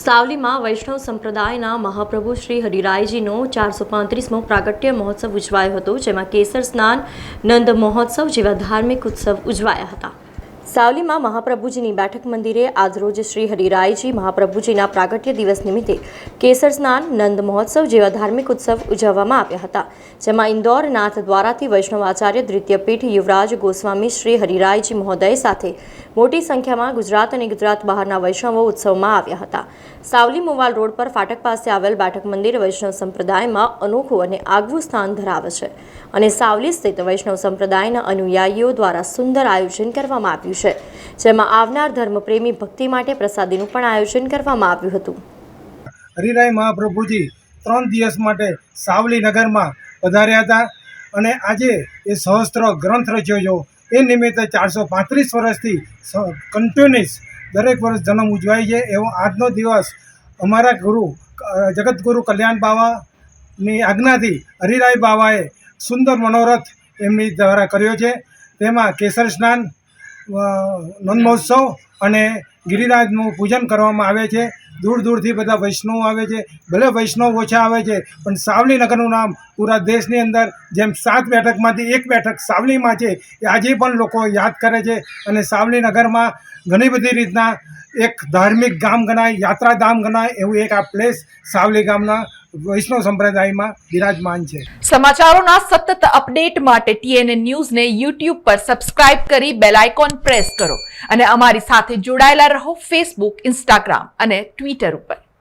સાવલીમાં વૈષ્ણવ સંપ્રદાયના મહાપ્રભુ શ્રી હરિરાયજીનો ચારસો પાંત્રીસમો પ્રાગટ્ય મહોત્સવ ઉજવાયો હતો, જેમાં કેસર સ્નાન, નંદ મહોત્સવ જેવા ધાર્મિક ઉત્સવ ઉજવાયા હતા. સાવલીમાં મહાપ્રભુજીની બેઠક મંદિરે આજરોજ શ્રી હરિરાયજી મહાપ્રભુજીના પ્રાગટ્ય દિવસ નિમિત્તે કેસર સ્નાન, નંદ મહોત્સવ જેવા ધાર્મિક ઉત્સવ ઉજવવામાં આવ્યા હતા, જેમાં ઇન્દોર નાથ દ્વારાથી વૈષ્ણવ આચાર્ય દ્વિતીય પીઠ યુવરાજ ગોસ્વામી શ્રી હરિરાયજી મહોદય સાથે મોટી સંખ્યામાં ગુજરાત અને ગુજરાત બહારના વૈષ્ણવો ઉત્સવમાં આવ્યા હતા. સાવલી મોવાલ રોડ પર ફાટક પાસે આવેલ બેઠક મંદિર વૈષ્ણવ સંપ્રદાયમાં અનોખું અને આગવું સ્થાન ધરાવે છે અને સાવલી સ્થિત વૈષ્ણવ સંપ્રદાયના અનુયાયીઓ દ્વારા સુંદર આયોજન કરવામાં આવ્યું છે. જેમાં આવનાર ધર્મપ્રેમી ભક્તિ માટે પ્રસાદીનું પણ આયોજન કરવામાં આવ્યું હતું. હરિરાય મહાપ્રભુજી ત્રણ દિવસ માટે સાવલી નગરમાં પધાર્યા હતા અને આજે એ સહસ્ત્ર ગ્રંથ રચ્યો છો. એ નિમિત્તે ચારસો પાંત્રીસ વર્ષથી કન્ટિન્યુઅસ દરેક વર્ષ જન્મ ઉજવાય છે. એવો આજનો દિવસ અમારા ગુરુ જગતગુરુ કલ્યાણ બાવાની આજ્ઞાથી હરિરાય બાવાએ સુંદર મનોરથ એમની દ્વારા કર્યો છે. તેમાં કેસર સ્નાન નંદ મહોત્સવ અને ગિરિરાજનું પૂજન કરવામાં આવે છે. દૂર દૂરથી બધા વૈષ્ણવ આવે છે. ભલે વૈષ્ણવ ઓછા આવે છે, પણ સાવલી નગરનું નામ પૂરા દેશની અંદર જેમ સાત બેઠકમાંથી એક બેઠક સાવલીમાં છે, એ આજે પણ લોકો યાદ કરે છે. અને સાવલી નગરમાં ઘણી બધી રીતના એક ધાર્મિક ગામ ગણાય, યાત્રાધામ ગણાય, એવું એક આ પ્લેસ સાવલી ગામના વૈષ્ણવ સંપ્રદાયમાં બિરાજમાન છે. સમાચારોના સતત અપડેટ માટે ટીએનએ ન્યૂઝને યુટ્યુબ પર સબસ્ક્રાઇબ કરી બેલ આઇકોન પ્રેસ કરો અને અમારી સાથે જોડાયેલા રહો ફેસબુક ઇન્સ્ટાગ્રામ અને ટ્વિટર ઉપર.